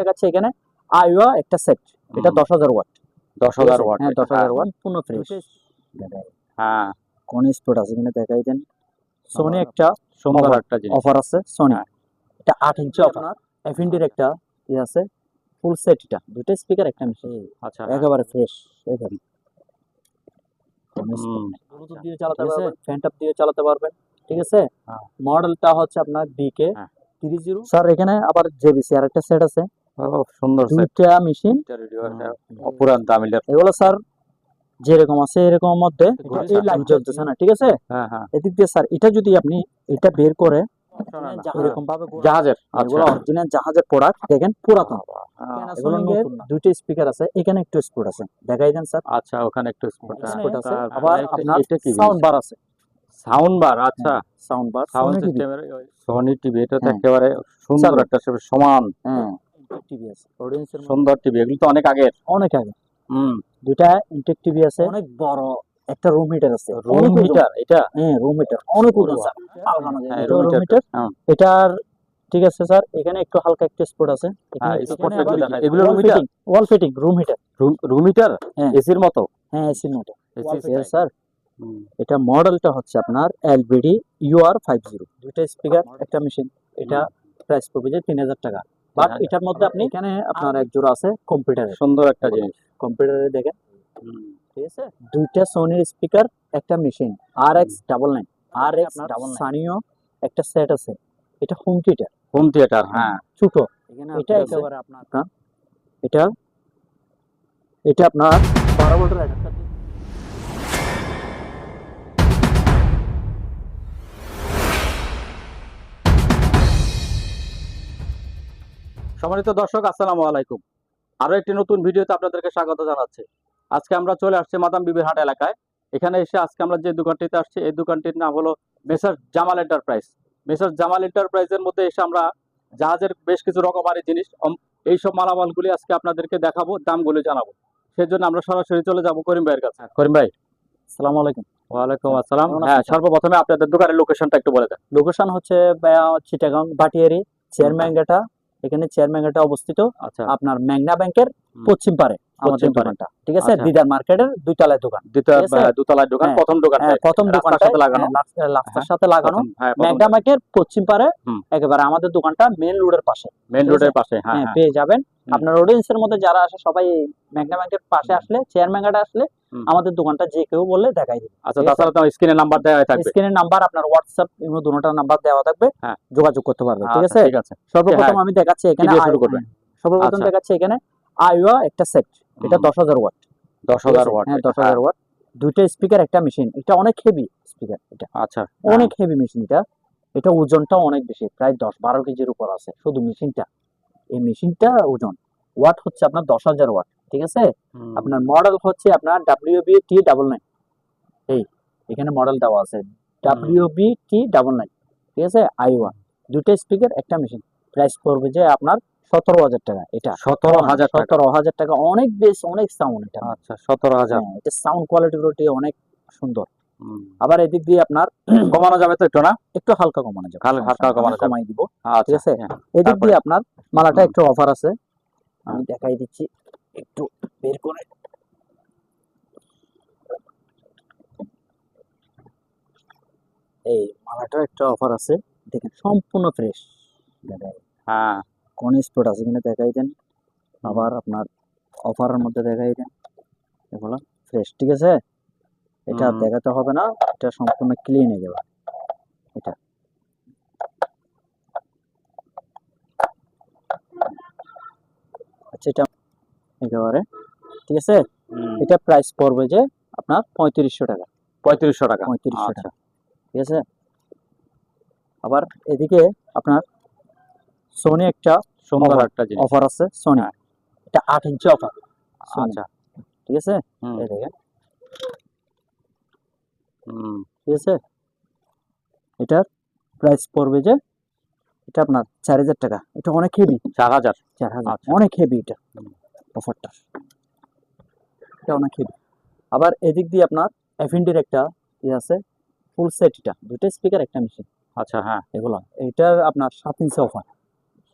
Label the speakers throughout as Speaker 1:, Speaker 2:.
Speaker 1: দেখাচ্ছি এখানে আইওয়া একটা সেট এটা। দশ হাজার ওয়াট।
Speaker 2: দশ হাজার ওয়াট।
Speaker 1: হ্যাঁ দশ হাজার ওয়াট পূর্ণ ফ্রেশ
Speaker 2: হ্যাঁ।
Speaker 1: কোন স্পোর্ট আছে কিনা দেখাই দেন। সোনি একটা
Speaker 2: সুন্দর একটা জিনিস।
Speaker 1: অফার আছে সোনি
Speaker 2: হ্যাঁ।
Speaker 1: এটা আট ইঞ্চি অফার এফিন্ডির একটা ই আছে ফুল সেট এটা। দুটো স্পিকার একটা মেশিন
Speaker 2: আচ্ছা।
Speaker 1: একেবারে ফ্রেশ এখানে ব্লুটুথ দিয়ে চালাতে
Speaker 2: ঠিক আছে।
Speaker 1: পারবেন। ফ্যান টপ দিয়ে চালাতে পারবেন। ঠিক আছে?
Speaker 2: হ্যাঁ।
Speaker 1: মডেলটা হচ্ছে আপনার বিকে
Speaker 2: হ্যাঁ।
Speaker 1: জিরো। স্যার এখানে আবার জেবিসি আর একটা সেট আছে।
Speaker 2: সুন্দর set।
Speaker 1: দুইটা মেশিন
Speaker 2: পুরান দামিলের
Speaker 1: এগুলো স্যার যেরকম আছে এরকম মধ্যে এই লাইট জ্বলতেছে না ঠিক আছে?
Speaker 2: হ্যাঁ হ্যাঁ।
Speaker 1: এদিক দিয়ে স্যার এটা যদি আপনি এটা বের করে
Speaker 2: হ্যাঁ।
Speaker 1: এরকম ভাবে
Speaker 2: জাহাজের আচ্ছা।
Speaker 1: এগুলো অরিজিনাল জাহাজের প্রোডাক্ট দেখেন পুরাতন।
Speaker 2: হ্যাঁ,
Speaker 1: দুইটা স্পিকার আছে এখানে একটু স্পোর্ট আছে। দেখাই দেন স্যার
Speaker 2: আচ্ছা ওখানে একটু স্পট
Speaker 1: আছে। আবার আপনার সাউন্ড বার আছে।
Speaker 2: সাউন্ড বার আচ্ছা।
Speaker 1: সাউন্ড বার
Speaker 2: সাউন্ড
Speaker 1: টিভি
Speaker 2: সিস্টেমের সোনি টিভি এটা তো
Speaker 1: হ্যাঁ।
Speaker 2: একেবারে সুন্দর একটা সমান।
Speaker 1: হ্যাঁ। টিভি আছে অডিয়েন্সের
Speaker 2: সুন্দর টিভি এগুলো তো অনেক আগের
Speaker 1: অনেক আগে।
Speaker 2: হুম।
Speaker 1: দুইটা ইনটেক টিভি আছে। অনেক বড় একটা রুম হিটার আছে।
Speaker 2: রুম হিটার এটা?
Speaker 1: হ্যাঁ রুম হিটার অনেক ওজন স্যার
Speaker 2: heater। হ্যাঁ।
Speaker 1: এটার ঠিক আছে স্যার এখানে একটু হালকা একটু স্পোর্ট আছে।
Speaker 2: হ্যাঁ, এগুলো দেখায়। এগুলো
Speaker 1: wall fitting room heater
Speaker 2: room heater. এসির মতো?
Speaker 1: হ্যাঁ এসি নোট
Speaker 2: AC
Speaker 1: স্যার এটা মডেলটা হচ্ছে আপনার এলবিডি ইউআর ফাইভ জিরো দুইটা স্পিকার একটা মেশিন এটা প্রাইস পড়বে যে তিন হাজার টাকা। বাট এটার মধ্যে আপনি এখানে আপনার এক জোড়া আছে কম্পিউটারে
Speaker 2: সুন্দর একটা জিনিস।
Speaker 1: কম্পিউটারে দেখেন। ঠিক আছে? দুইটা সোনির স্পিকার একটা machine R X double nine R X double Sanyo একটা সেট আছে। এটা হোম থিয়েটার
Speaker 2: হোম থিয়েটার হ্যাঁ।
Speaker 1: ছোট। এটা একেবারে আপনার এটা এটা আপনার বারো ভোল্টের
Speaker 2: সম্মানিত দর্শক আসসালামু আলাইকুম। আরও একটি নতুন ভিডিওতে আপনাদেরকে স্বাগত জানাচ্ছি। আজকে আমরা চলে আসছি মাদাম বিবির হাট এলাকায়। এখানে এসে আজকে আমরা যে দোকানটিতে আসছি এই দোকানটির নাম হলো Messrs Jamal enterprise. Messrs Jamal এন্টারপ্রাইজের মধ্যে এসে আমরা জাহাজের বেশ কিছু রকমারি জিনিস এইসব মালামালগুলি আজকে আপনাদেরকে দেখাবো দামগুলি জানাব। সেজন্য আমরা সরাসরি চলে যাব করিম ভাইয়ের কাছে। করিম ভাই
Speaker 1: আসসালামু আলাইকুম।
Speaker 2: ওয়ালাইকুম আসসালাম। হ্যাঁ সর্বপ্রথমে আপনাদের দোকানের লোকেশনটা একটু বলে দেন।
Speaker 1: লোকেশন হচ্ছে চিটাগাং বাটিয়ারি চেয়ারম্যাঙ্গাটা এখানে চেয়ারম্যাঙ্গাটা অবস্থিত।
Speaker 2: আচ্ছা।
Speaker 1: আপনার ম্যাগনা ব্যাংকের পশ্চিম পারে আমাদের
Speaker 2: পশ্চিম পারে।
Speaker 1: দোকানটা। ঠিক আছে?
Speaker 2: আচ্ছা।
Speaker 1: দিদার মার্কেটের দুই তলায় দোকান
Speaker 2: দোকান
Speaker 1: হ্যাঁ,
Speaker 2: প্রথম
Speaker 1: হ্যাঁ, দোকানটা
Speaker 2: সাথে লাগানো।
Speaker 1: রাস্তার সাথে লাগানো।
Speaker 2: প্রথম- হ্যাঁ প্রথম
Speaker 1: ম্যাগনা ব্যাংকের পশ্চিম পারে একেবারে আমাদের দোকানটা মেন রোডের পাশে।
Speaker 2: মেন রোডের পাশে হ্যাঁ
Speaker 1: হ্যাঁ
Speaker 2: হ্যাঁ।
Speaker 1: পেয়ে যাবেন। আপনার অডিয়েন্সের মধ্যে যারা আসে সবাই ম্যাগনা ব্যাংকের পাশে আসলে চেয়ারম্যাঙ্গাটা আসলে। আমাদের দোকানটা যে কেউ বললে দেখাই দিবে।
Speaker 2: আচ্ছা তাছাড়া তো স্ক্রিনে নাম্বার দেওয়া থাকবে।
Speaker 1: স্ক্রিনের নাম্বার আপনার হোয়াটসঅ্যাপ ইমো দুটোটার নাম্বার দেওয়া থাকবে।
Speaker 2: হ্যাঁ।
Speaker 1: যোগাযোগ করতে পারবে ঠিক
Speaker 2: আচ্ছা,
Speaker 1: আছে?
Speaker 2: ঠিক আছে।
Speaker 1: সর্বপ্রথম আমি দেখাচ্ছি এখানে
Speaker 2: শুরু করবেন?
Speaker 1: সর্বপ্রথম
Speaker 2: আচ্ছা।
Speaker 1: দেখাচ্ছি এখানে আইওয়া একটা সেট। এটা
Speaker 2: হুম,
Speaker 1: দশ হাজার ওয়াট।
Speaker 2: দশ হাজার ওয়াট
Speaker 1: হ্যাঁ দশ হাজার ওয়াট। দুইটা স্পিকার একটা মেশিন। এটা অনেক হেভি স্পিকার এটা।
Speaker 2: আচ্ছা
Speaker 1: অনেক হেভি মেশিন এটা। এটা ওজনটা অনেক বেশি প্রায় দশ বারো কেজির উপর আছে। শুধু মেশিনটা এই মেশিনটা ওজন। ওয়াট হচ্ছে আপনার দশ হাজার ওয়াট ঠিক আছে? আপনার মডেল হচ্ছে আপনার W B T double nine এই এখানে মডেল দেওয়া আছে। W B T double nine ঠিক আছে? আইওয়া দুটো স্পিকার একটা মেশিন প্রাইস পড়বে যে আপনার সতেরো হাজার টাকা এটা।
Speaker 2: সতেরো হাজার
Speaker 1: সতেরো হাজার টাকা অনেক বেশ অনেক সাউন্ড এটা।
Speaker 2: আচ্ছা সতেরো হাজার।
Speaker 1: হ্যাঁ, এটা সাউন্ড কোয়ালিটি অনেক সুন্দর। আবার এদিক দিয়ে আপনার
Speaker 2: কমানো যাবে তো একটু না?
Speaker 1: একটু হালকা কমানো যাবে।
Speaker 2: হালকা- হালকা কমানো
Speaker 1: কমাই দিব।
Speaker 2: আচ্ছা
Speaker 1: ঠিক আছে?
Speaker 2: হ্যাঁ,
Speaker 1: এদিক দিয়ে আপনার মালাটা একটু অফার আছে। আমি দেখাই দিচ্ছি। একটু বের করে। এই মালাটা একটা অফার আছে। দেখেন সম্পূর্ণ ফ্রেশ দেখাই
Speaker 2: হ্যাঁ
Speaker 1: কোন স্পট আছে কিনা দেখাই দেন। আবার আপনার অফারের মধ্যে দেখাই দেন। এগুলো ফ্রেশ ঠিক আছে? এটা দেখাতে হবে না। এটা সম্পূর্ণ ক্লিন যাবে। এটা আচ্ছা এটা একেবারে ঠিক আছে? এটা প্রাইস পড়বে যে আপনার পঁয়ত্রিশশো টাকা।
Speaker 2: পঁয়ত্রিশশো টাকা।
Speaker 1: পঁয়ত্রিশশো
Speaker 2: আচ্ছা।
Speaker 1: টাকা ঠিক আছে? আবার এদিকে আপনার সোনি একটা
Speaker 2: সুন্দর একটা
Speaker 1: অফার আছে সোনি
Speaker 2: হ্যাঁ।
Speaker 1: এটা আট ইঞ্চি অফার
Speaker 2: আচ্ছা।
Speaker 1: ঠিক আছে? এই দেখেন। ঠিক আছে? এটার প্রাইস পড়বে যে এটা আপনার চার হাজার টাকা। এটা অনেক হেভি
Speaker 2: চার হাজার।
Speaker 1: চার হাজার।
Speaker 2: আচ্ছা।
Speaker 1: অনেক হেভি এটা। অফারটা। এটা অনেক হেভি আবার এদিক দিয়ে আপনার এফএনডির একটা ইয়ে আছে ফুল সেট এটা। দুটো স্পিকার একটা মেশিন
Speaker 2: আচ্ছা হ্যাঁ।
Speaker 1: এগুলো। এটার আপনার সাত ইঞ্চি অফার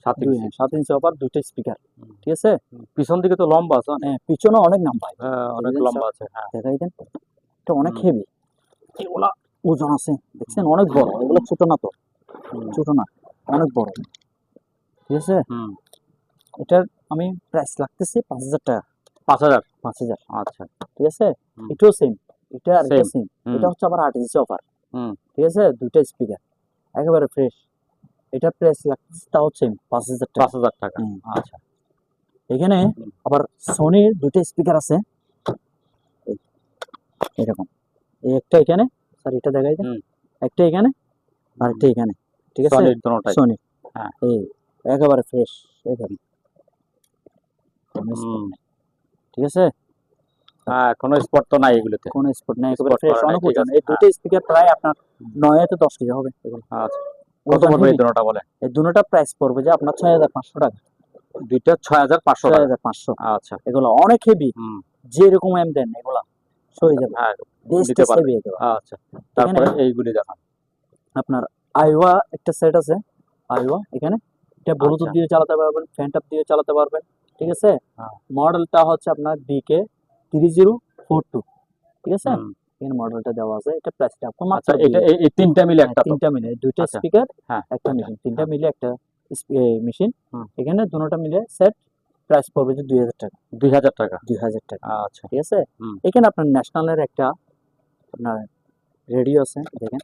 Speaker 2: সাত ইঞ্চি
Speaker 1: সাত ইঞ্চি অফার দুইটা স্পিকার ঠিক আছে?
Speaker 2: পিছন দিকে তো লম্বা আছে
Speaker 1: হ্যাঁ, পিছনে অনেক নাম
Speaker 2: হ্যাঁ, অনেক লম্বা আছে হ্যাঁ।
Speaker 1: দেখাই দেন। এটা অনেক হেভি এগুলা ওজন আছে। দেখছেন? অনেক বড়। এগুলো ছোট না তো। ছোট না। অনেক বড়। ঠিক আছে? এটার আমি প্রাইস লাগতেছে পাঁচ হাজার টাকা।
Speaker 2: পাঁচ হাজার?
Speaker 1: পাঁচ হাজার।
Speaker 2: আচ্ছা।
Speaker 1: ঠিক আছে? এটাও সেম এটা আর এটা সেম এটা হচ্ছে আবার আট ইঞ্চি অফার ঠিক আছে? দুইটা স্পিকার একেবারে ফ্রেশ এটার প্রাইস লাগতেছে তাও সেম পাঁচ হাজার টাকা।
Speaker 2: পাঁচ হাজার টাকা। আচ্ছা।
Speaker 1: এখানে আবার সোনির দুইটা স্পিকার আছে। এরকম। এই একটা এখানে। স্যার এটা দেখাই দেন। একটা এখানে আর একটা এখানে। ঠিক আছে?
Speaker 2: সনির হ্যাঁ।
Speaker 1: এই একেবারে ফ্রেশ এখানে। ঠিক আছে?
Speaker 2: হ্যাঁ কোনো স্পট তো নাই এগুলোতে।
Speaker 1: কোন স্পট নাই একেবারে ফ্রেশ এই দুটো স্পিকার প্রায় আপনার নয় থেকে দশ কেজি হবে এগুলো।
Speaker 2: আচ্ছা। কত পড়বে এই। দোনোটা বলে
Speaker 1: এই দুটোটা প্রাইস পড়বে যে আপনার ছয় হাজার পাঁচশো টাকা।
Speaker 2: দুইটা ছয় হাজার পাঁচশো
Speaker 1: ছয়
Speaker 2: টাকা।
Speaker 1: হাজার পাঁচশো।
Speaker 2: আচ্ছা।
Speaker 1: এগুলো অনেক হেভি যেরকম এম দেন এগুলা। সরে যাবে।
Speaker 2: হ্যাঁ দিতে পারবে। আচ্ছা। তারপরে এইগুলি দেখান।
Speaker 1: আপনার আইওয়া একটা সেট আছে। আইওয়া এখানে। এটা ব্লুটুথ
Speaker 2: আচ্ছা।
Speaker 1: দিয়ে চালাতে পারবেন ফ্যান টপ দিয়ে চালাতে পারবেন ঠিক আছে?
Speaker 2: হ্যাঁ।
Speaker 1: মডেলটা হচ্ছে আপনার BK three zero four two ঠিক আছে। এখানে মডেলটা দেওয়া আছে এটা প্রাইসটা
Speaker 2: আচ্ছা
Speaker 1: মাত্র
Speaker 2: এটা এই- তিনটা মিলে
Speaker 1: হ্যাঁ,
Speaker 2: একটা
Speaker 1: তিনটা মিলে দুইটা
Speaker 2: আচ্ছা।
Speaker 1: স্পিকার
Speaker 2: হ্যাঁ,
Speaker 1: একটা
Speaker 2: আচ্ছা।
Speaker 1: মেশিন তিনটা মিলে একটা মেশিন। এখানে দুটোটা মিলে সেট প্রাইস পড়বে যে দুই হাজার টাকা।
Speaker 2: দুই হাজার টাকা?
Speaker 1: দুই হাজার টাকা।
Speaker 2: আচ্ছা।
Speaker 1: ঠিক আছে? এখানে আপনার ন্যাশনালের একটা আপনার রেডিও আছে দেখেন।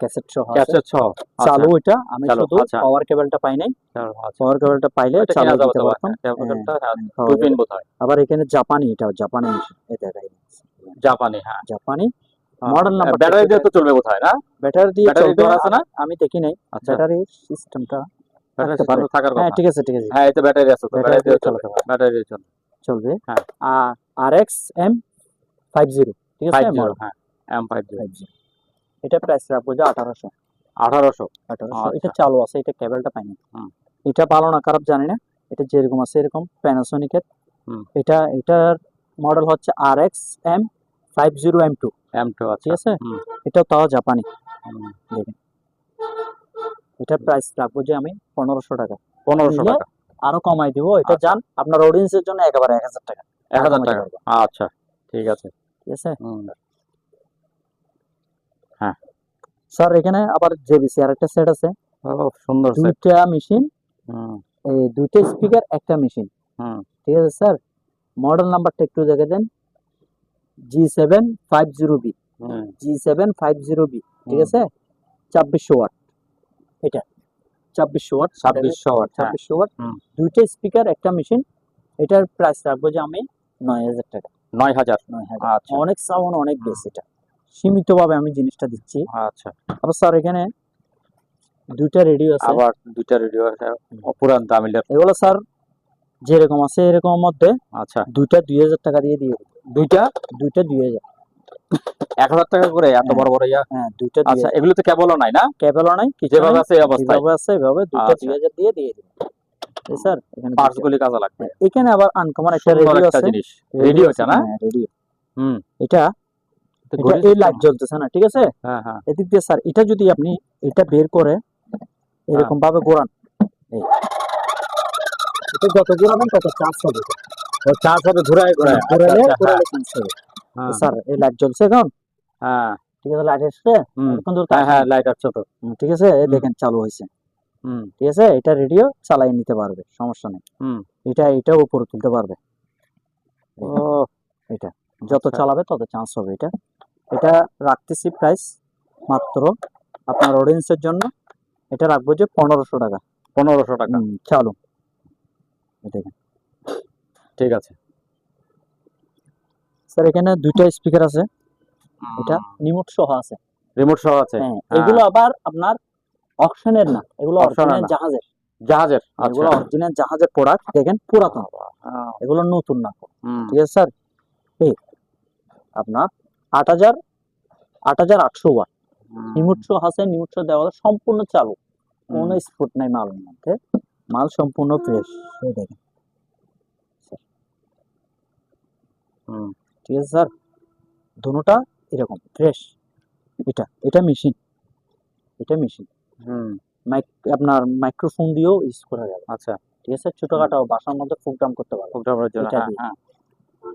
Speaker 1: ক্যাসেট সহ।
Speaker 2: ক্যাসেট সহ আচ্ছা,
Speaker 1: চালু ওইটা আমি শুধু
Speaker 2: আচ্ছা।
Speaker 1: পাওয়ার কেবলটা পাই নাই।
Speaker 2: আচ্ছা।
Speaker 1: পাওয়ার কেবলটা পাইলে চালু দিতে পারতাম।
Speaker 2: হ্যাঁ, কেবলটা, হ্যাঁ। পিন বোধহয়
Speaker 1: আবার এখানে জাপানি এটাও জাপানি এই দেখাই
Speaker 2: জাপানি হ্যাঁ।
Speaker 1: জাপানি। মডেল নাম্বার
Speaker 2: ব্যাটারি দিয়ে তো চলবে কোথায় না?
Speaker 1: ব্যাটারি দিয়ে চলবে
Speaker 2: আছে না?
Speaker 1: আমি দেখি নাই।
Speaker 2: আচ্ছা।
Speaker 1: ব্যাটারি সিস্টেমটা
Speaker 2: ব্যাটারি
Speaker 1: থাকতে পারে। হ্যাঁ ঠিক আছে ঠিক আছে।
Speaker 2: হ্যাঁ এতে ব্যাটারি আছে তো
Speaker 1: ব্যাটারি
Speaker 2: দিয়ে চলবে ব্যাটারি দিয়ে চলবে।
Speaker 1: চলবে।
Speaker 2: হ্যাঁ।
Speaker 1: R X M five zero ঠিক আছে
Speaker 2: হ্যাঁ এম ফাইভ জিরো
Speaker 1: 5G এটা প্রাইস রাখব যে আঠারোশো।
Speaker 2: আঠারোশো?
Speaker 1: আঠারোশো।
Speaker 2: আচ্ছা।
Speaker 1: এটা চালু আছে এটা কেবলটা পাইনি। এটা ভালো না খারাপ জানি না। এটা যেরকম আছে এরকম প্যানাসোনিকের। এটা এটার মডেল হচ্ছে R X M five zero M two
Speaker 2: M two
Speaker 1: ঠিক আছে। এটাও তাও জাপানি।
Speaker 2: দেখেন।
Speaker 1: এটা প্রাইস রাখব যে আমি পনেরোশো টাকা।
Speaker 2: পনেরোশো টাকা।
Speaker 1: আরও কমাই দিব। এটা
Speaker 2: আচ্ছা।
Speaker 1: যান আপনার অডিয়েন্সের জন্য একেবারে এক হাজার টাকা।
Speaker 2: এক হাজার টাকা। আচ্ছা ঠিক আছে।
Speaker 1: ঠিক আছে
Speaker 2: হুম।
Speaker 1: স্যার এখানে আবার জেবিসি আর একটা সেট আছে
Speaker 2: সুন্দর
Speaker 1: দুইটা মেশিন এই দুইটা স্পিকার একটা মেশিন ঠিক আছে স্যার? মডেল নাম্বারটা একটু দেখে দেন। G seven five zero B G seven five zero B ঠিক আছে? ছাব্বিশশো ওয়াট এটা। ছাব্বিশশো ওয়াট
Speaker 2: ছাব্বিশশো ওয়াট হ্যাঁ।
Speaker 1: ছাব্বিশশো ওয়াট দুইটা স্পিকার একটা মেশিন এটার প্রাইস রাখব যে আমি নয় হাজার টাকা।
Speaker 2: নয় হাজার।
Speaker 1: নয় হাজার।
Speaker 2: আচ্ছা।
Speaker 1: অনেক সাউন্ড অনেক বেশি এটা। সীমিতভাবে আমি জিনিসটা দিচ্ছি।
Speaker 2: আচ্ছা।
Speaker 1: আবার স্যার এখানে দুইটা রেডিও আছে।
Speaker 2: আবার দুইটা রেডিও আছে ও, পুরান দামিলের
Speaker 1: এগুলো স্যার যেরকম আছে এরকম মধ্যে
Speaker 2: আচ্ছা।
Speaker 1: দুইটা দুই হাজার টাকা দিয়ে দিয়ে
Speaker 2: দুইটা?
Speaker 1: দুইটা দুই হাজার।
Speaker 2: এক হাজার টাকা করে? এত
Speaker 1: হ্যাঁ।
Speaker 2: বড় বড় ইয়া?
Speaker 1: হ্যাঁ দুইটা দুই
Speaker 2: আচ্ছা এগুলো তো কেবলও নাই না?
Speaker 1: কেবলও নাই
Speaker 2: যেভাবে আছে
Speaker 1: যেভাবে আছে এভাবে দুইটা
Speaker 2: আচ্ছা।
Speaker 1: দুই হাজার দিয়ে দিয়ে দিন স্যার এখানে
Speaker 2: পার্টস গুলি কাজে লাগবে।
Speaker 1: এখানে আবার আনকমন একটা রেডিও আছে।
Speaker 2: জিনিস। রেডিও এটা না?
Speaker 1: রেডিও
Speaker 2: হুম।
Speaker 1: এটা এই লাইট জ্বলতেছে না ঠিক আছে?
Speaker 2: হ্যাঁ হ্যাঁ।
Speaker 1: এদিক দিয়ে স্যার এটা যদি আপনি এটা বের করে এরকম ভাবে ঘোরান এটা যত ঘোরাবেন তত চার্জ হবে।
Speaker 2: চার্জ হবে ঘুরায় ঘুরায়।
Speaker 1: ঘোরালে
Speaker 2: আচ্ছা,
Speaker 1: ঘোরালে চার্জ হবে।
Speaker 2: হ্যাঁ,
Speaker 1: স্যার এই লাইট জ্বলছে এখন?
Speaker 2: হ্যাঁ।
Speaker 1: ঠিক আছে লাইট
Speaker 2: হুম,
Speaker 1: এখন দূর
Speaker 2: হ্যাঁ হ্যাঁ লাইট আসছে তো।
Speaker 1: ঠিক আছে? এই দেখেন চালু হয়েছে।
Speaker 2: হুম।
Speaker 1: ঠিক আছে? এটা রেডিও চালাই নিতে পারবে সমস্যা নেই।
Speaker 2: হুম।
Speaker 1: এটা এটা উপরে তুলতে পারবে।
Speaker 2: ও।
Speaker 1: এটা যত
Speaker 2: আচ্ছা।
Speaker 1: চালাবে তত চান্স হবে এটা। এটা রাখতেছি প্রাইস মাত্র আপনার অডিয়েন্সের জন্য। এটা রাখব যে পনেরোশো টাকা।
Speaker 2: পনেরোশো টাকা।
Speaker 1: চালু। দেখেন।
Speaker 2: ঠিক আছে।
Speaker 1: স্যার এখানে দুইটা স্পিকার আছে। এটা রিমোট সহ আছে।
Speaker 2: রিমোট সহ আছে।
Speaker 1: হ্যাঁ
Speaker 2: হ্যাঁ।
Speaker 1: এগুলো আবার আপনার অকশনের না এগুলো অরিজিনাল জাহাজের।
Speaker 2: জাহাজের আচ্ছা।
Speaker 1: এগুলো অরিজিনাল জাহাজের প্রোডাক্ট দেখেন পুরাতন।
Speaker 2: হ্যাঁ,
Speaker 1: এগুলো নতুন না। ঠিক আছে স্যার এই আপনার আট হাজার আট হাজার আটশো ওয়াট। নিমুৎস আছে নিমুৎস দেওয়া সম্পূর্ণ চালু। কোনো স্পট নাই মালের মধ্যে। মাল সম্পূর্ণ ফ্রেশ দেখেন।
Speaker 2: হুম,
Speaker 1: ঠিক আছে স্যার? দুটোটা এরকম ফ্রেশ এটা এটা মেশিন এটা মেশিন
Speaker 2: হুম,
Speaker 1: মাইক- আপনার মাইক্রোফোন দিয়েও ইউজ করা যাবে।
Speaker 2: আচ্ছা।
Speaker 1: ঠিক আছে ছোটখাটো বাসার মধ্যে প্রোগ্রাম করতে পারব
Speaker 2: প্রোগ্রামের জন্য। হ্যাঁ।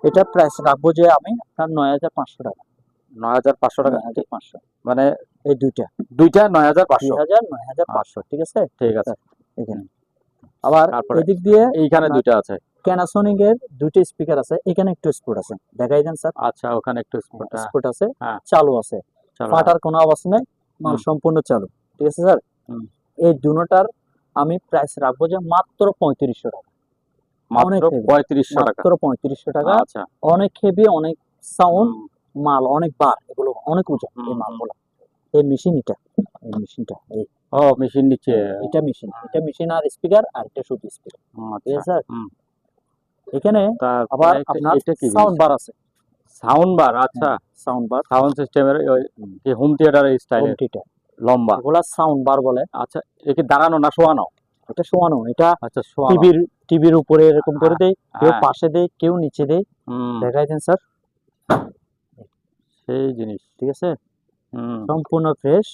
Speaker 1: এটা প্রাইস রাখব যে আমি আপনার নয় হাজার পাঁচশো টাকা।
Speaker 2: নয় হাজার পাঁচশো টাকা?
Speaker 1: পাঁচশো।
Speaker 2: মানে
Speaker 1: এই দুইটা।
Speaker 2: দুইটা নয় হাজার পাঁচশো?
Speaker 1: হাজার নয় হাজার পাঁচশো ঠিক আছে?
Speaker 2: ঠিক আছে।
Speaker 1: এখানে। আবার এদিক দিয়ে
Speaker 2: এইখানে দুইটা আছে।
Speaker 1: ক্যানাসনিক এর দুইটা স্পিকার আছে। এখানে একটু স্পোর্ট আছে। দেখাই দেন স্যার
Speaker 2: আচ্ছা ওখানে একটু spot, হ্যাঁ,
Speaker 1: আছে। চালু আছে। ফাটার কোনো অবস্থা নেই। মাল সম্পূর্ণ চালু। ঠিক আছে স্যার এই দুটার আমি প্রাইস রাখব যে মাত্র পঁয়ত্রিশশো টাকা।
Speaker 2: মাত্র
Speaker 1: অনেক
Speaker 2: টাকা।
Speaker 1: মাত্র টাকা।
Speaker 2: আচ্ছা।
Speaker 1: অনেক হেভি অনেক সাউন্ড মাল অনেক বার এগুলো অনেক উঁচা এই মালগুলো। এই মেশিন এটা এই মেশিনটা এই।
Speaker 2: ও মেশিন নিচে।
Speaker 1: এটা মেশিন এটা মেশিন আর স্পিকার আর এটা শুধু স্পিকার ঠিক
Speaker 2: আচ্ছা।
Speaker 1: আছে? স্যার এখানে আবার আপনার
Speaker 2: এটা কি
Speaker 1: সাউন্ড বার আছে।
Speaker 2: সাউন্ড বার আচ্ছা।
Speaker 1: সাউন্ড বার
Speaker 2: সাউন্ড সিস্টেমের হোম। থিয়েটারের স্টাইলে
Speaker 1: হোম থিয়েটার
Speaker 2: লম্বা।
Speaker 1: এগুলা সাউন্ড বার বলে।
Speaker 2: আচ্ছা একে দাঁড়ানো না শোয়ানো?
Speaker 1: এটা শোয়ানো এটা
Speaker 2: আচ্ছা
Speaker 1: টিভির টিভির উপরে এরকম করে দেয় কেউ
Speaker 2: হ্যাঁ,
Speaker 1: পাশে দেয় কেউ নিচে দেয়। দেখাই দেন স্যার।
Speaker 2: সেই জিনিস
Speaker 1: ঠিক আছে? সম্পূর্ণ ফ্রেশ।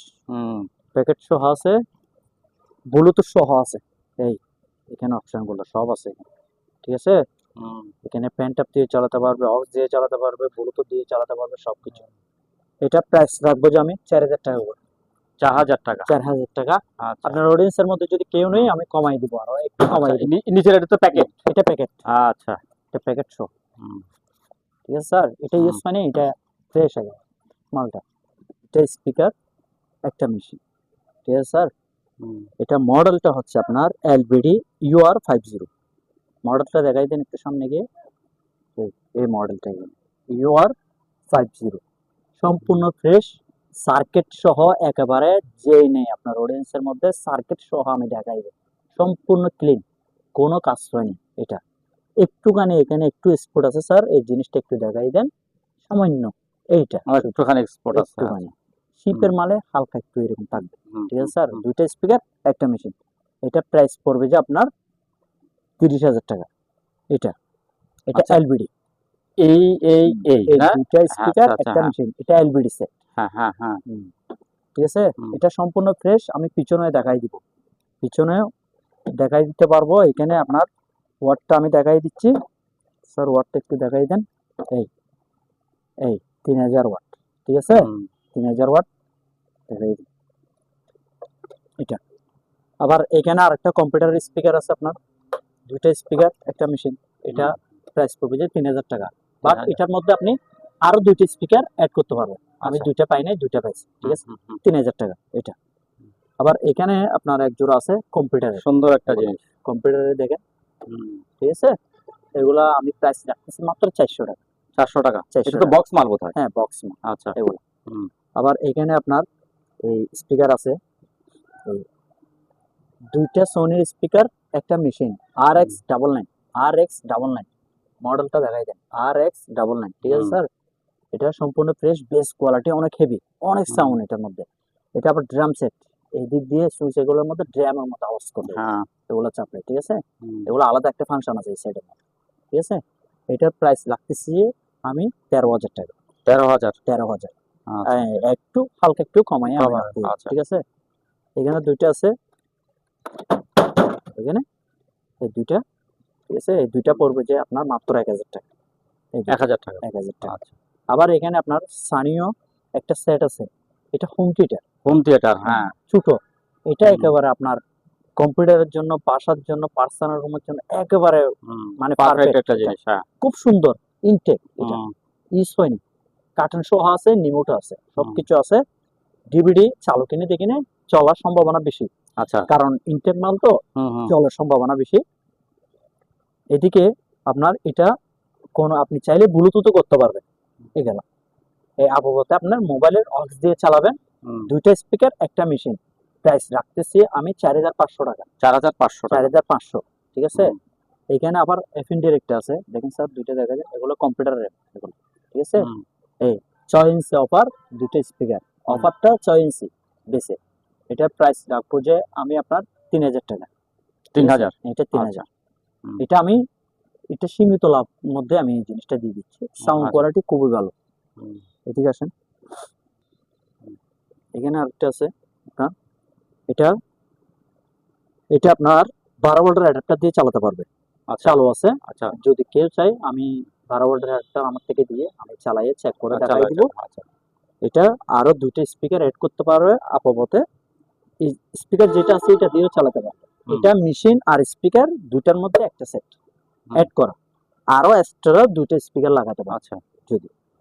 Speaker 1: প্যাকেট সহ আছে। ব্লুটুথ সহ আছে। এই এখানে অপশনগুলো সব আছে ঠিক আছে? এখানে প্যান্ট আপ দিয়ে চালাতে পারবে অক্স দিয়ে চালাতে পারবে ব্লুটুথ দিয়ে চালাতে পারবে সবকিছু। এটা প্রাইস রাখব যে আমি চার হাজার টাকা করে।
Speaker 2: চার হাজার টাকা।
Speaker 1: চার হাজার টাকা।
Speaker 2: আচ্ছা।
Speaker 1: আপনার অডিয়েন্সের মধ্যে যদি কেউ নেই আমি কমাই দিব আরও একটু কমাই
Speaker 2: আচ্ছা, নিচের এটা তো প্যাকেট
Speaker 1: এটা প্যাকেট
Speaker 2: আচ্ছা।
Speaker 1: এটা প্যাকেট
Speaker 2: হুম,
Speaker 1: ঠিক আছে স্যার এটা ইউজ মানে এটা ফ্রেশ হবে মালটা। এটা স্পিকার একটা মেশিন ঠিক আছে স্যার এটা মডেলটা হচ্ছে আপনার এলবিডি ইউআর ফাইভ জিরো মডেলটা দেখাই দেন একটু সামনে গিয়ে। এই মডেলটা ইউআর ফাইভ জিরো সম্পূর্ণ ফ্রেশ সার্কিট সহ একেবারে যেই নেই আপনার অডিয়েন্সের মধ্যে সার্কিট সহ আমি দেখাই সম্পূর্ণ ক্লিন কোনো কাজ হয়নি এটা। একটুখানি এখানে একটু স্পট আছে স্যার এই জিনিসটা একটু দেখাই দেন। সামান্য এইটা।
Speaker 2: আমার একটুখানি এক্সপোর্ট আছে।
Speaker 1: একটুখানি। শিপের মালে হালকা একটু এরকম থাকবে। ঠিক আছে স্যার দুইটা স্পিকার একটা মেশিন এটা প্রাইস পড়বে যে আপনার তিরিশ হাজার টাকা। এটা। এটা
Speaker 2: আচ্ছা,
Speaker 1: এলবিডি
Speaker 2: এই এই এই
Speaker 1: এই দুইটা স্পিকার
Speaker 2: আচ্ছা,
Speaker 1: একটা
Speaker 2: হ্যাঁ।
Speaker 1: মেশিন এটা এলবিডি সেট
Speaker 2: হ্যাঁ হ্যাঁ হ্যাঁ।
Speaker 1: ঠিক আছে? এটা সম্পূর্ণ ফ্রেশ আমি পিছনে দেখাই দিব। পিছনে দেখাই দিতে পারব এখানে আপনার ওয়ার্ডটা আমি দেখাই দিচ্ছি। স্যার ওয়ার্ডটা একটু দেখাই দেন। এই এই তিন হাজার ওয়াট ঠিক আছে? তিন হাজার ওয়াট দেখাই দিন। এটা। আবার এখানে আরেকটা কম্পিউটার স্পিকার আছে আপনার। দুইটা স্পিকার একটা মেশিন এটা প্রাইস পড়বে যে তিন হাজার টাকা। বাট এটার মধ্যে আপনি আরও দুইটা স্পিকার অ্যাড করতে পারবেন। আমি
Speaker 2: আচ্ছা।
Speaker 1: দুইটা পাই নাই দুইটা পাইছি ঠিক আছে? তিন হাজার টাকা এটা। আবার এখানে আপনার এক জোড়া আছে কম্পিউটারের।
Speaker 2: সুন্দর একটা জিনিস।
Speaker 1: কম্পিউটারে দেখেন। ঠিক আছে? এগুলা আমি প্রাইস রাখতেছি মাত্র চারশো টাকা।
Speaker 2: চারশো টাকা?
Speaker 1: 400
Speaker 2: এটা তো বক্স মাল বোধ হয়
Speaker 1: হ্যাঁ বক্স
Speaker 2: আচ্ছা।
Speaker 1: এগুলো। আবার এখানে আপনার এই স্পিকার আছে। দুইটা সোনির স্পিকার একটা machine R X double nine R X double nine মডেলটা দেখাই দেন। আর এক্স ডাবল নাইন ঠিক আছে স্যার এটা সম্পূর্ণ ফ্রেশ বেস কোয়ালিটি অনেক হেভি অনেক সাউন্ড এটার মধ্যে। এটা আবার ড্রাম সেট এই দিক দিয়ে সুইচ এগুলোর মধ্যে ড্রামের মতো আওয়াজ করবে এগুলো চাপলে ঠিক আছে? এগুলো আলাদা একটা ফাংশন আছে এই সাইডে ঠিক আছে? এটার প্রাইস লাগতেছে আমি তেরো হাজার টাকা।
Speaker 2: তেরো হাজার?
Speaker 1: তেরো হাজার।
Speaker 2: আচ্ছা,
Speaker 1: একটু হালকা একটু কমাই
Speaker 2: আচ্ছা।
Speaker 1: ঠিক আছে? এখানে দুইটা আছে। এখানে এই দুইটা ঠিক আছে? এই দুইটা পড়বে যে আপনার মাত্র এক হাজার টাকা।
Speaker 2: এক হাজার টাকা।
Speaker 1: এক হাজার টাকা।
Speaker 2: আচ্ছা।
Speaker 1: আবার এখানে আপনার সানিও একটা সেট আছে। এটা হোম থিয়েটার
Speaker 2: হোম থিয়েটার হ্যাঁ।
Speaker 1: ছোট। এটা একেবারে আপনার কম্পিউটারের জন্য বাসার জন্য পার্সোনাল রুমের জন্য একেবারে মানে
Speaker 2: পারফেক্ট একটা জিনিস হ্যাঁ।
Speaker 1: খুব সুন্দর ইনটেক এটা। ইউজ হয়নি। কার্টন সহ আছে নিমোটো আছে। সবকিছু আছে। ডিভিডি চালু কিনে দেখিনে চলার সম্ভাবনা বেশি।
Speaker 2: আচ্ছা।
Speaker 1: কারণ ইনটেক মাল তো চলার সম্ভাবনা বেশি। এদিকে আপনার এটা কোন আপনি চাইলে ব্লুটুথও করতে পারবেন। এই গেল এই আপাতত আপনার মোবাইলের অক্স দিয়ে চালাবেন দুইটা স্পিকার একটা মেশিন প্রাইস রাখতেছি আমি চার হাজার পাঁচশো টাকা।
Speaker 2: চার হাজার পাঁচশো
Speaker 1: চার হাজার পাঁচশো ঠিক আছে? এখানে আবার এফ ইন ডিরেক্ট আছে। দেখেন স্যার দুইটা দেখা যায়। এগুলো কম্পিউটারের এগুলো ঠিক আছে?
Speaker 2: হুম,
Speaker 1: ছয় ইঞ্চি অফার দুটো স্পিকার অফারটা ছয় ইঞ্চি বেশি এটা প্রাইস রাখব যে আমি আপনার তিন হাজার টাকা।
Speaker 2: তিন হাজার?
Speaker 1: এটা তিন
Speaker 2: আচ্ছা।
Speaker 1: হাজার এটা আমি এটা সীমিত লাভ মধ্যে আমি এই জিনিসটা দিয়ে দিচ্ছি। সাউন্ড
Speaker 2: আচ্ছা।
Speaker 1: কোয়ালিটি খুবই ভালো। এদিকে আসেন। এখানে আরেকটা আছে। আপনার এটা এটা আপনার বারো ভোল্টের অ্যাডাপ্টার দিয়ে চালাতে পারবে।
Speaker 2: আচ্ছা।
Speaker 1: চালু আছে।
Speaker 2: আচ্ছা।
Speaker 1: যদি কেউ চাই আমি বারো ভোল্টের অ্যাডাপ্টার আমার থেকে দিয়ে আমি চালাইয়ে চেক করে
Speaker 2: আচ্ছা
Speaker 1: দেখাই দিব।
Speaker 2: আচ্ছা।
Speaker 1: এটা আরও দুটো স্পিকার এড করতে পারবে আপাততে স্পিকার যেটা আছে এটা দিয়েও চালাতে পারবে। এটা মেশিন আর স্পিকার দুটার মধ্যে একটা সেট অ্যাড করা। আরও এক্সট্রা দুটো স্পিকার লাগাতে পারবে
Speaker 2: আচ্ছা।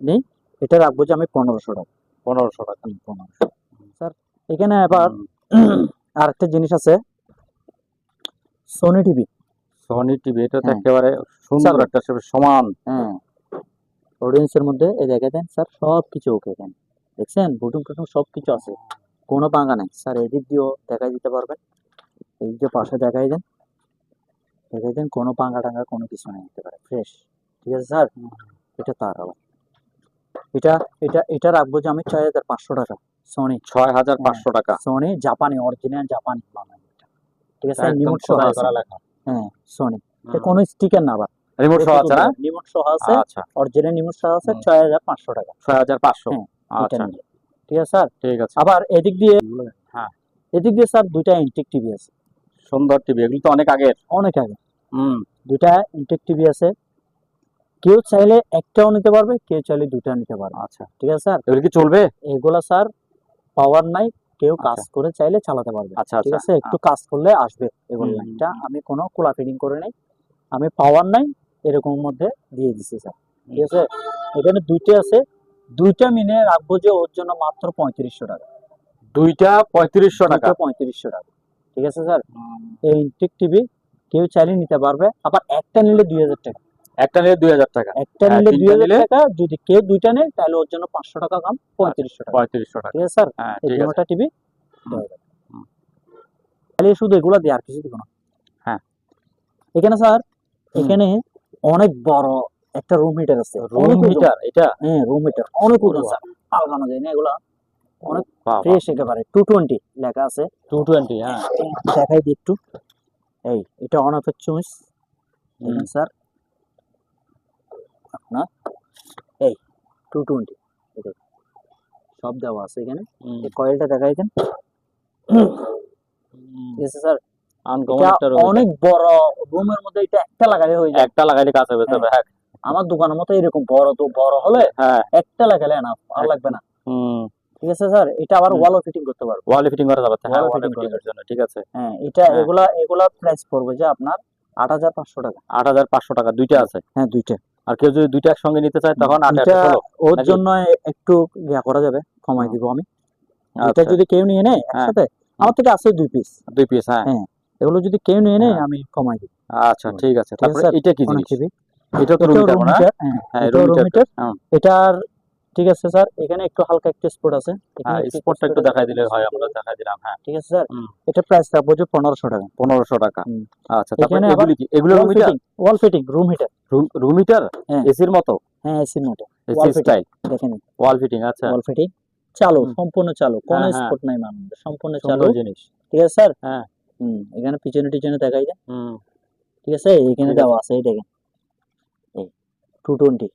Speaker 1: নেই এটা রাখব যে আমি পনেরোশো টাকা।
Speaker 2: পনেরোশো টাকা।
Speaker 1: পনেরোশো স্যার এখানে আবার আরেকটা জিনিস আছে। সোনি টিভি
Speaker 2: সনি টিভি এটা তো। একেবারে সুন্দর একটা সমান।
Speaker 1: হ্যাঁ অডিয়েন্সের মধ্যে এই দেখে দেন। স্যার সব কিছু ওকে এখানে। দেখছেন? বুটুম টুটুম সব কিছু আছে। কোনো পাঙ্গা নাই। স্যার এদিক দিয়েও দেখাই দিতে পারবেন। এই যে পাশে দেখাই দেন। দেন কোনো পাঙ্গা টাঙ্গা কোনো কিছু নেই দিতে পারে ফ্রেশ ঠিক আছে স্যার এটা তার আবার। এটা এটা এটা রাখব যে আমি ছয় হাজার পাঁচশো টাকা সোনি
Speaker 2: ছয় হাজার পাঁচশো টাকা।
Speaker 1: সোনি জাপানি অরিজিনাল জাপানি ঠিক আছে রিমোট সহ হ্যাঁ সোনি এটা কোনো স্টিকার না আবার।
Speaker 2: রিমোট সহ আছে না?
Speaker 1: রিমোট সহ আছে।
Speaker 2: আচ্ছা।
Speaker 1: অরিজিনাল রিমোট সহ আছে ছয় হাজার পাঁচশো টাকা।
Speaker 2: ছয় হাজার পাঁচশো।
Speaker 1: হ্যাঁ,
Speaker 2: আচ্ছা।
Speaker 1: ঠিক আছে স্যার
Speaker 2: ঠিক আছে।
Speaker 1: আবার এদিক দিয়ে
Speaker 2: হ্যাঁ।
Speaker 1: এদিক দিয়ে স্যার দুইটা ইনটেক টিভি আছে।
Speaker 2: সুন্দর টিভি এগুলো তো অনেক আগের।
Speaker 1: অনেক আগে।
Speaker 2: হুম।
Speaker 1: দুইটা ইনটেক টিভি আছে। কেউ চাইলে একটাও নিতে পারবে কেউ চাইলে দুটা নিতে পারবে।
Speaker 2: আচ্ছা।
Speaker 1: ঠিক আছে স্যার?
Speaker 2: এগুলো কি চলবে?
Speaker 1: এগুলা স্যার পাওয়ার নাই। কেউ কাজ
Speaker 2: আচ্ছা।
Speaker 1: করে চাইলে চালাতে পারবে।
Speaker 2: আচ্ছা
Speaker 1: ঠিক
Speaker 2: আচ্ছা।
Speaker 1: আছে? একটু কাজ করলে আসবে এগুলো লাইনটা। আমি কোনো কোলা ফিটিং করে নাই। আমি পাওয়ার নাই এরকম মধ্যে দিয়ে দিছি স্যার। ঠিক আছে? এখানে দুইটা আছে। দুইটা মিনে রাখব যে ওর জন্য মাত্র পঁয়ত্রিশশো টাকা।
Speaker 2: দুইটা পঁয়ত্রিশশো টাকা।
Speaker 1: পঁয়ত্রিশশো টাকা। ঠিক আছে স্যার? এই ইনটেক টিভি কেউ চাইলে নিতে পারবে আবার একটা নিলে দুই হাজার টাকা।
Speaker 2: একটা নিলে দুই হাজার টাকা।
Speaker 1: একটা
Speaker 2: হ্যাঁ,
Speaker 1: নিলে দুই হাজার টাকা যদি কেউ দুইটা নেয় তাহলে ওর জন্য পাঁচশো টাকা কম পঁয়ত্রিশশো টাকা।
Speaker 2: পঁয়ত্রিশশো টাকা।
Speaker 1: ঠিক আছে স্যার?
Speaker 2: হ্যাঁ
Speaker 1: এই দুটা টিভি। তাহলে শুধু এগুলা দিয়ে আর কিছু দিব না।
Speaker 2: হ্যাঁ।
Speaker 1: এখানে স্যার এখানে অনেক বড় একটা রুম হিটার আছে।
Speaker 2: রুম। মিটার এটা?
Speaker 1: হ্যাঁ রুম হিটার অনেক। স্যার। পাল্টানো যায় না এগুলা।
Speaker 2: বাবা
Speaker 1: ফ্রেশ একেবারে টু টোয়েন্টি লেখা আছে।
Speaker 2: টু টোয়েন্টি হ্যাঁ।
Speaker 1: দেখাই দিই একটু। এই এটা অন চুইস স্যার আপনার এই টু টোয়েন্টি সব দেওয়া আছে এখানে। কয়েলটা দেখাই দেন। ঠিক আছে স্যার। অনেক বড় রুমের মধ্যে এটা একটা লাগালে হয়ে যায়।
Speaker 2: একটা লাগাইলে কাজ হবে তবে হ্যাঁ।
Speaker 1: আমার দোকানের মতো এরকম বড় তো বড় হলে
Speaker 2: হ্যাঁ।
Speaker 1: একটা লাগালে না আর লাগবে না।
Speaker 2: হুম।
Speaker 1: ঠিক আছে স্যার? এটা আবার ওয়ালও ফিটিং করতে পারব।
Speaker 2: ওয়ালে ফিটিং করা যাবে হ্যাঁ ওয়ালে ফিটিং এর জন্য ঠিক আছে?
Speaker 1: হ্যাঁ এটা
Speaker 2: হ্যাঁ।
Speaker 1: এগুলা এগুলা প্রাইস পড়বে যে আপনার আট হাজার পাঁচশো টাকা।
Speaker 2: আট হাজার পাঁচশো টাকা দুইটা আছে?
Speaker 1: হ্যাঁ দুইটা।
Speaker 2: আর কেউ যদি দুইটা একসঙ্গে নিতে চায় তখন আট
Speaker 1: দুইটা
Speaker 2: হাজার ষোলো।
Speaker 1: ওর জন্য একটু ইয়া করা যাবে কমাই দিব আমি। এটা
Speaker 2: আচ্ছা,
Speaker 1: যদি কেউ নিয়ে নেয়
Speaker 2: হ্যাঁ।
Speaker 1: একসাথে আমার থেকে আছে দুই পিস
Speaker 2: দুই পিস হ্যাঁ।
Speaker 1: হ্যাঁ। এগুলো যদি কেউ নিয়ে নেয়। আমি কমাই দিব।
Speaker 2: আচ্ছা ঠিক আছে। তারপরে এটা কি জিনিস? এটা তো রুম মিটার না
Speaker 1: হ্যাঁ? এটাও
Speaker 2: রুম
Speaker 1: room
Speaker 2: মিটার
Speaker 1: meter।
Speaker 2: হ্যাঁ।
Speaker 1: এটার ঠিক আছে স্যার এখানে একটু হালকা একটু স্পট আছে।
Speaker 2: হ্যাঁ স্পটটা একটু
Speaker 1: spot
Speaker 2: দেখাই দিলে হয় আমরা। দেখাই দিলাম হ্যাঁ।
Speaker 1: ঠিক আছে স্যার এটা প্রাইস রাখব যে পনেরোশো টাকা।
Speaker 2: পনেরোশো টাকা। আচ্ছা তারপরে এগুলি কি? এগুলো room
Speaker 1: fitting wall fitting room heater
Speaker 2: room
Speaker 1: হ্যাঁ।
Speaker 2: এসির মতো?
Speaker 1: হ্যাঁ এসির মতো।
Speaker 2: এসি স্টাইল
Speaker 1: দেখেন।
Speaker 2: ওয়াল ফিটিং আচ্ছা।
Speaker 1: ওয়াল ফিটিং চালু সম্পূর্ণ চালু কোনো
Speaker 2: হ্যাঁ, হ্যাঁ।
Speaker 1: স্পট নাই মানুষ সম্পূর্ণ চালু।
Speaker 2: জিনিস।
Speaker 1: ঠিক আছে স্যার?
Speaker 2: হ্যাঁ।
Speaker 1: হুম এখানে পিছনে টিছনে দেখাই যায়
Speaker 2: হুম।
Speaker 1: ঠিক আছে এখানে দেওয়া আছে এই দেখেন। এই টু টোয়েন্টি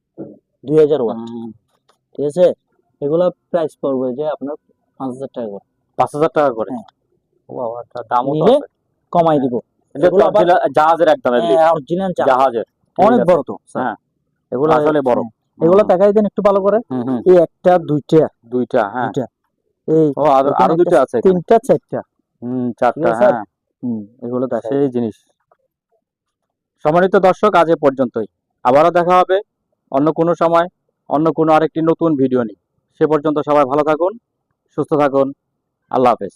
Speaker 1: দুই হাজার ওয়াট।
Speaker 2: হুম।
Speaker 1: ঠিক আছে? এগুলো প্রাইস পড়বে যে আপনার পাঁচ হাজার টাকা করে।
Speaker 2: পাঁচ হাজার টাকা করে?
Speaker 1: হ্যাঁ।
Speaker 2: একটা
Speaker 1: নিলে কমাই দিব।
Speaker 2: অরিজিনাল জাহাজের একদম
Speaker 1: অরিজিনাল
Speaker 2: জাহাজের।
Speaker 1: অনেক বড় তো
Speaker 2: হ্যাঁ।
Speaker 1: এগুলো
Speaker 2: আসলে বড়।
Speaker 1: এগুলো দেখাই দেন একটু ভালো করে। এই একটা দুইটা।
Speaker 2: দুইটা হ্যাঁ।
Speaker 1: দুইটা। এই
Speaker 2: ও আরও
Speaker 1: আরও
Speaker 2: দুইটা আছে
Speaker 1: তিনটা চারটা।
Speaker 2: হুম চারটা হ্যাঁ।
Speaker 1: হুম এগুলো দেখাই।
Speaker 2: সেই জিনিস। সম্মানিত দর্শক আজ এ পর্যন্তই। আবারও দেখা হবে অন্য কোনো সময়। অন্য কোনো আরেকটি নতুন ভিডিও নিই সে পর্যন্ত সবাই ভালো থাকুন, সুস্থ থাকুন, আল্লাহ হাফেজ।